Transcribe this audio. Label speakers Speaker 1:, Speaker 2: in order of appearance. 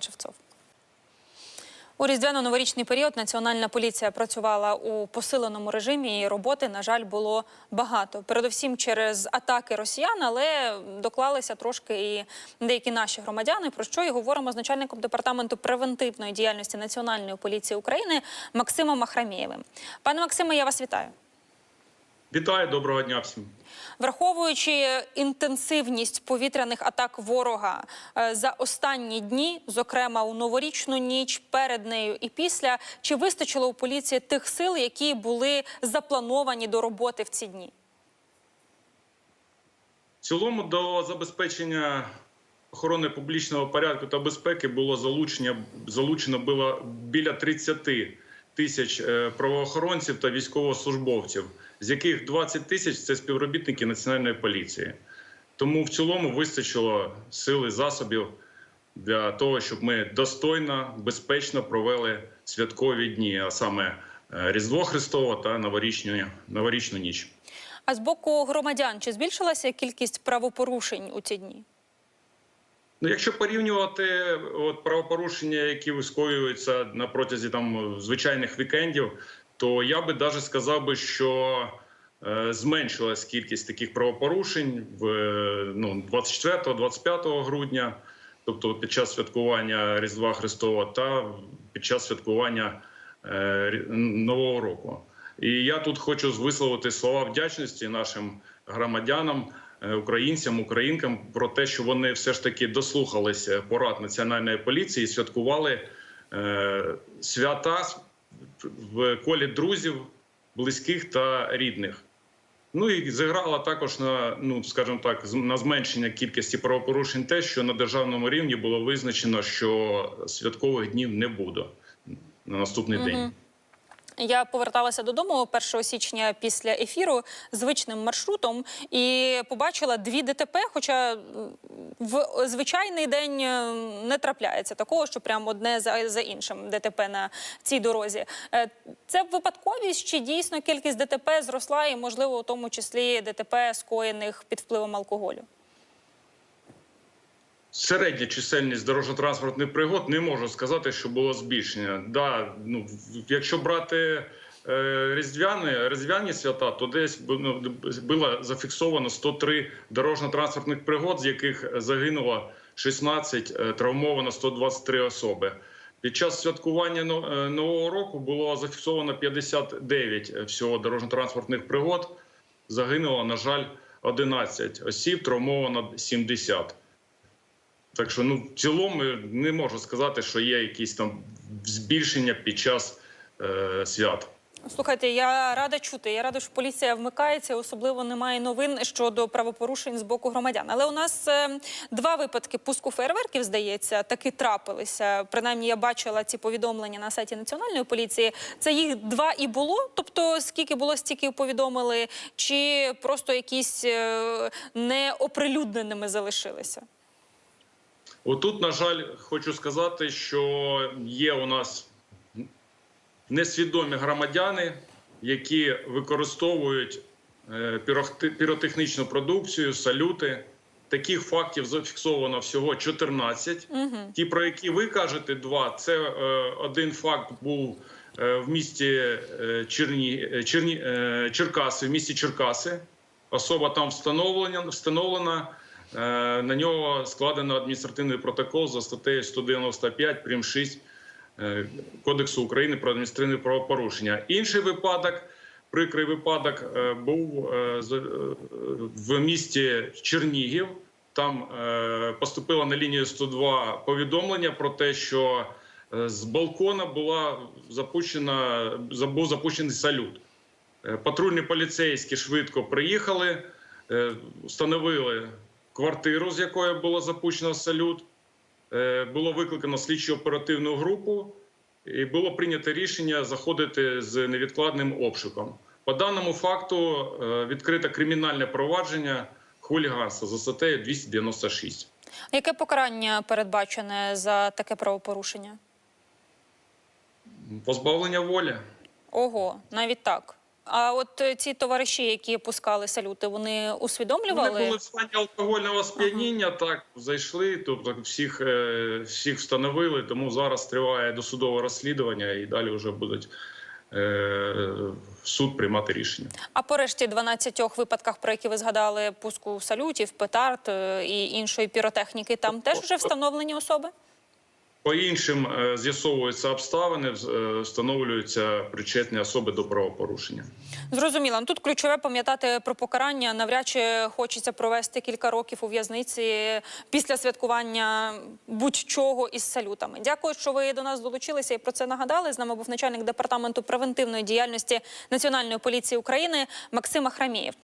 Speaker 1: Шевцов. У різдвяно-новорічний період Національна поліція працювала у посиленому режимі. і Роботи, на жаль, було багато. Передусім через атаки росіян, але доклалися трошки і деякі наші громадяни. Про що і говоримо з начальником департаменту превентивної діяльності Національної поліції України Максимом Ахрамєєвим. Пане Максиме, я вас вітаю.
Speaker 2: Вітаю, доброго дня всім.
Speaker 1: Враховуючи інтенсивність повітряних атак ворога е, за останні дні, зокрема у новорічну ніч, перед нею і після, чи вистачило у поліції тих сил, які були заплановані до роботи в ці дні?
Speaker 2: В цілому до забезпечення охорони публічного порядку та безпеки було залучення залучено було біля 30 тисяч е, правоохоронців та військовослужбовців, з яких 20 тисяч це співробітники національної поліції. Тому в цілому вистачило сили засобів для того, щоб ми достойно, безпечно провели святкові дні, а саме е, Різдво Христово та новорічну, новорічну ніч.
Speaker 1: А з боку громадян чи збільшилася кількість правопорушень у ці дні?
Speaker 2: Ну, якщо порівнювати от, правопорушення, які скоюються на протязі там звичайних вікендів, то я би навіть сказав би, що е, зменшилась кількість таких правопорушень в е, ну, 24-25 грудня, тобто під час святкування Різдва Христова та під час святкування е, Нового року. І я тут хочу висловити слова вдячності нашим громадянам, українцям, українкам про те, що вони все ж таки дослухалися порад національної поліції і святкували свята в колі друзів, близьких та рідних. Ну і зіграла також на, ну скажімо так, на зменшення кількості правопорушень те, що на державному рівні було визначено, що святкових днів не буде на наступний день.
Speaker 1: Я поверталася додому 1 січня після ефіру звичним маршрутом і побачила дві ДТП. Хоча в звичайний день не трапляється такого, що прямо одне за, за іншим ДТП на цій дорозі. Е, Це випадковість чи дійсно кількість ДТП зросла, і можливо, у тому числі ДТП скоєних під впливом алкоголю?
Speaker 2: Середня чисельність дорожньо-транспортних пригод не можу сказати, що було збільшення. Да, ну, якщо брати е, різдвяні, різдвяні свята, то десь ну, було зафіксовано 103 дорожньо-транспортних пригод, з яких загинуло 16, е, травмовано 123 особи. Під час святкування е, Нового року було зафіксовано 59 всього дорожньо-транспортних пригод. Загинуло, на жаль, 11 осіб, травмовано 70. Так що, ну, в цілому не можу сказати, що є якісь там збільшення під час е, свят.
Speaker 1: Слухайте, я рада чути. Я рада, що поліція вмикається. Особливо немає новин щодо правопорушень з боку громадян. Але у нас е, два випадки пуску фейерверків, здається, таки трапилися. Принаймні, я бачила ці повідомлення на сайті національної поліції. Це їх два і було. Тобто, скільки було, стільки повідомили, чи просто якісь е, неоприлюдненими залишилися.
Speaker 2: Отут, на жаль, хочу сказати, що є у нас несвідомі громадяни, які використовують е, піротехнічну продукцію, салюти. Таких фактів зафіксовано всього 14. Ті, про які ви кажете, два. Це е, один факт був е, в місті е, Черні, е, Черні, е, Черкаси, в місті Черкаси. Особа там встановлена, встановлена. Е, на нього складено адміністративний протокол за статтею 195 прим 6 е, Кодексу України про адміністративне правопорушення. Інший випадок, прикрий випадок, е, був в місті Чернігів. Там поступило на лінію 102 повідомлення про те, що з балкона була запущена був запущений салют. Патрульні поліцейські швидко приїхали, встановили квартиру, з якої було запущено салют. Е, Було викликано слідчо оперативну групу, і було прийнято рішення заходити з невідкладним обшуком. По даному факту е, відкрите кримінальне провадження хуліганства за статтею 296.
Speaker 1: Яке покарання передбачене за таке правопорушення?
Speaker 2: Позбавлення волі.
Speaker 1: Ого, навіть так. А от е, ці товариші, які пускали салюти, вони усвідомлювали?
Speaker 2: Вони були в стані алкогольного сп'яніння, так зайшли, тобто всіх, е, всіх встановили, тому зараз триває досудове розслідування і далі вже будуть е, суд приймати рішення.
Speaker 1: А по решті 12 випадках, про які ви згадали, пуску салютів, петард е, і іншої піротехніки, там теж вже встановлені особи?
Speaker 2: По іншим е, з'ясовуються обставини, е, встановлюються причетні особи до правопорушення.
Speaker 1: Зрозуміло. Ну, Тут ключове пам'ятати про покарання. Навряд чи хочеться провести кілька років у в'язниці після святкування будь-чого із салютами. Дякую, що ви до нас долучилися і про це нагадали. З нами був начальник департаменту превентивної діяльності Національної поліції України Максим Ахрамієв.